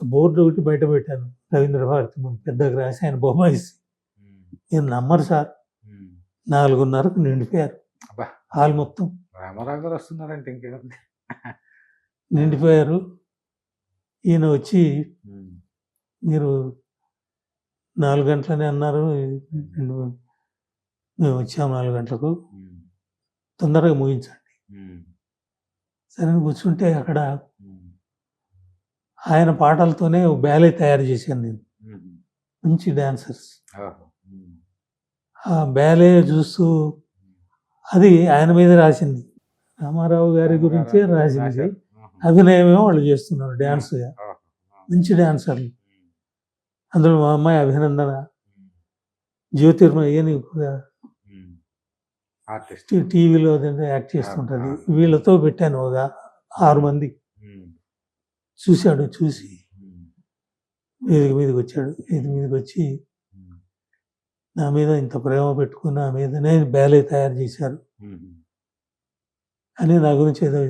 ఒక బోర్డు ఒకటి బయట పెట్టాను. రవీంద్ర భారతి ముందు పెద్దగా రాసి ఆయన బొమ్మాయిసి ఉమ్, నేను నమ్మరు సార్. నాలుగున్నరకు నిండిపోయారు. హాల్ మొత్తం. రామారావు గారు వస్తున్నారంటే ఇంకేముంది? నిండిపోయారు. ఈయన వచ్చి మీరు నాలుగు గంటలని అన్నారు. మేము వచ్చాము నాలుగు గంటలకు. తొందరగా ముగించండి. సరే కూర్చుంటే అక్కడ ఆయన పాటలతోనే ఒక బ్యాలే తయారు చేశాను నేను. మంచి డాన్సర్స్. ఆ బ్యాలే చూస్తూ అది ఆయన మీద రాసింది. రామారావు గారి గురించే రాసింది. అభినయమేమో వాళ్ళు చేస్తున్నారు డ్యాన్స్గా. మంచి డాన్సర్లు. అందులో మా అమ్మాయి అభినందన ఉమ్, జ్యోతిర్మయ్య అని ఒక ఉమ్. ఆర్టిస్ట్. టీ- టీవీలో యాక్ట్ చేస్తుంటుంది. వీళ్ళతో పెట్టాను ఒక ఆరు మంది. చూశాడు చూసి వేదిక మీదకి వచ్చాడు వేదిక మీదకి వచ్చి నా మీద ఇంత ప్రేమ పెట్టుకుని నా మీదనే బ్యాలే తయారు చేశారు. అని నా గురించి ఏదో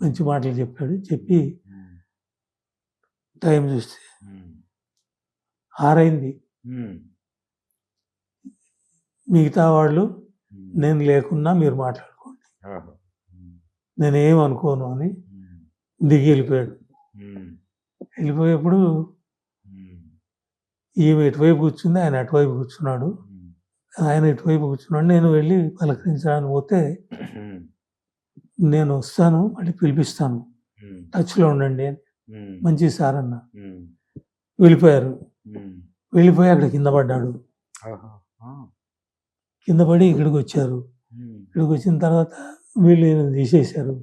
మంచి మాటలు చెప్పాడు. చెప్పి టైం చూస్తే ఆరైంది. మిగతా వాళ్ళు. నేను లేకున్నా మీరు మాట్లాడుకోండి. ఓహో. ఉమ్, నేనేం అనుకోను అని దిగి వెళ్ళిపోయాడు. వెళ్ళిపోయేప్పుడు ఈమె ఇటువైపు కూర్చుంది ఆయన అటువైపు కూర్చున్నాడు. ఆయన ఇటువైపు కూర్చున్నాడు. నేను వెళ్ళి పలకరించడానికి పోతే నేను వస్తాను మళ్ళీ పిలిపిస్తాను. టచ్లో ఉండండి మంచి సార్ అన్న. వెళ్ళిపోయారు. వెళ్ళిపోయి అక్కడ కింద పడ్డాడు. కింద పడి ఇక్కడికి వచ్చారు. ఇక్కడికి వచ్చిన తర్వాత వీళ్ళు తీసేశారు?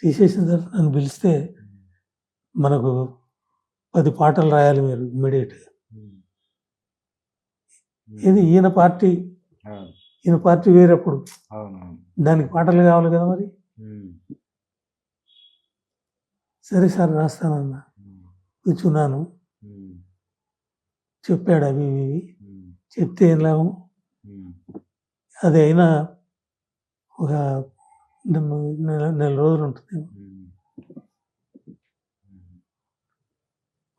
తీసేసిన తర్వాత నన్ను పిలిస్తే మనకు పది పాటలు రాయాలి మీరు ఇమ్మీడియట్గా. ఇది ఈయన పార్టీ. ఈయన పార్టీ వేరప్పుడు. దానికి పాటలు కావాలి కదా మరి? సరే సార్ రాస్తానన్నా. కూర్చున్నాను. చెప్పాడు అవి ఇవి చెప్తే ఏం లాభం? అది అయినా ఒక నెల- నెల రోజులు ఉంటుంది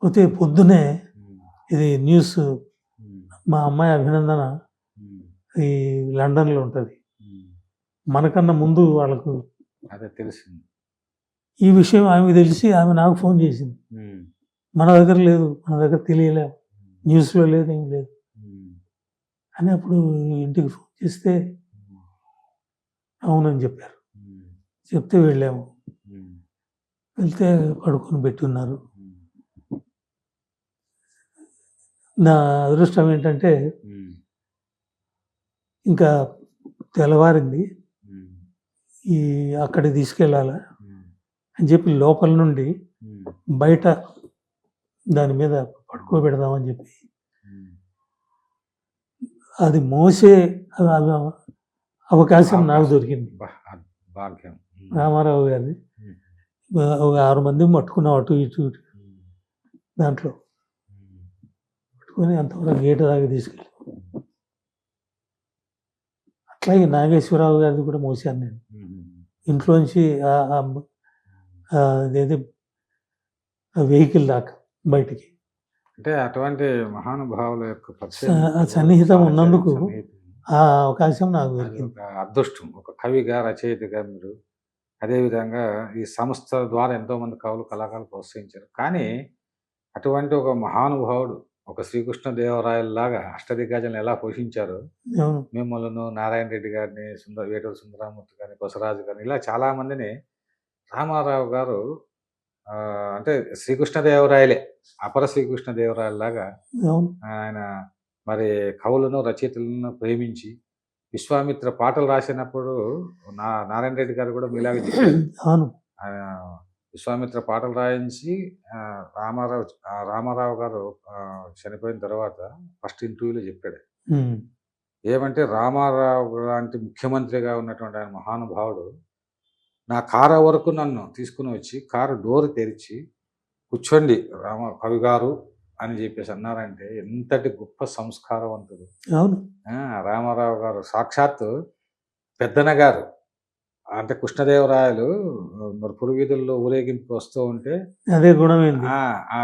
పోతే పొద్దునే ఇది న్యూస్ మా అమ్మాయి అభినందన ఈ లండన్లో ఉంటుంది. మనకన్నా ముందు వాళ్ళకు అదే తెలిసింది. ఈ విషయం ఆమెకు తెలిసి ఆమె నాకు ఫోన్ చేసింది. మన దగ్గర లేదు మన దగ్గర తెలియలే న్యూస్లో లేదు ఏం లేదు అని అప్పుడు ఇంటికి ఫోన్ చేస్తే అవునని చెప్పారు. చెప్తే వెళ్ళాము. వెళ్తే పడుకొని పెట్టున్నారు. నా అదృష్టం ఏంటంటే ఇంకా తెల్లవారింది. ఈ అక్కడికి తీసుకెళ్ళాలా అని చెప్పి లోపల నుండి బయట దాని మీద పడుకోబెడదామని చెప్పి. అది మోసే అవ- అవ- అవకాశం నాకు దొరికింది. భాగ్యం. రామారావు గారిది. ఒక ఆరు మంది పట్టుకున్నాం అటు ఇటు ఇటు. దాంట్లో. పట్టుకొని అంతవరకు గేటు దాకా తీసుకెళ్ళి. అట్లాగే నాగేశ్వరరావు గారిది కూడా మోసాను నేను. ఇంట్లోంచి అదేది వెహికల్ దాకా బయటికి. అంటే అటువంటి మహానుభావుల యొక్క సన్నిహితం ఉన్నందుకు. ఆ అవకాశం నాకు దొరికింది. అదృష్టం ఒక కవిగా రచయితగా మీరు అదేవిధంగా ఈ సంస్థ ద్వారా ఎంతో మంది కవులు కళాకారులు ప్రోత్సహించారు. కానీ అటువంటి ఒక మహానుభావుడు ఒక శ్రీకృష్ణ దేవరాయల్లాగా అష్టదిగ్గజాలను ఎలా పోషించారు మిమ్మల్ని నారాయణ రెడ్డి గారిని సుందర వేటూరు సుందరామూర్తి గారిని కొసరాజు గారిని ఇలా చాలా మందిని రామారావు గారు అంటే శ్రీకృష్ణదేవరాయలే అపర శ్రీకృష్ణదేవరాయల్లాగా ఆయన మరి కవులను రచయితలను ప్రేమించి విశ్వామిత్ర పాటలు రాసినప్పుడు నా నారాయణ రెడ్డి గారు కూడా మీలాగా అవును. విశ్వామిత్ర పాటలు రాయించి రామారావు రామారావు గారు చనిపోయిన తర్వాత ఫస్ట్ ఇంటర్వ్యూలో చెప్పాడు. ఏమంటే రామారావు లాంటి ముఖ్యమంత్రిగా ఉన్నటువంటి ఆయన మహానుభావుడు నా కారు వరకు నన్ను తీసుకుని వచ్చి కారు డోర్ తెరిచి కూర్చోండి రామ కవి గారు అని చెప్పేసి అన్నారంటే ఎంతటి గొప్ప సంస్కారవంతుడు అవును. ఆ, రామారావు గారు సాక్షాత్తు పెద్దన గారు. అంటే కృష్ణదేవరాయలు మరి పురువీధుల్లో ఊరేగింపు వస్తూ ఉంటే అదే గుణమైంది ఆ ఆ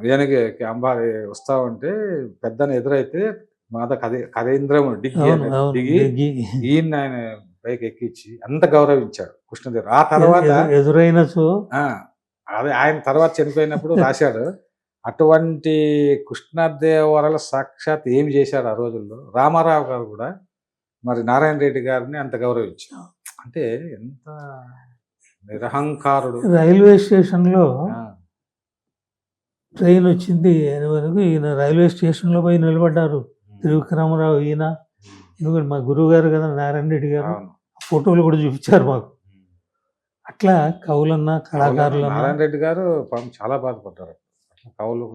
వేణుకి అంబారి వస్తా ఉంటే పెద్దని ఎదురైతే మాద కదే కరేంద్రముడు డిగ్గి దిగి. ఈయన ఆయన పైకి ఎక్కించి అంత గౌరవించాడు కృష్ణదేవ్ ఆ తర్వాత ఎదు- ఎదురైన అదే ఆయన తర్వాత చనిపోయినప్పుడు రాశాడు. అటువంటి కృష్ణదేవరాయల సాక్షాత్ ఏం చేశాడు ఆ రోజుల్లో? రామారావు గారు కూడా మరి నారాయణ రెడ్డి గారిని అంత గౌరవించారు. అంటే ఎంత నిరహంకారుడు. రైల్వే స్టేషన్లో ఆ, ట్రైన్ వచ్చింది అని వరకు ఈయన రైల్వే స్టేషన్లో పోయి నిలబడ్డారు. త్రివిక్రమరావు ఈయన. ఎందుకంటే మా గురువు గారు కదా నారాయణ రెడ్డి గారు. ఫోటోలు కూడా చూపించారు మాకు. అట్లా కవులన్నా నారాయణ కళాకారులన్నా రెడ్డి గారు పాపం చాలా బాధపడ్డారు. అట్లా కవులు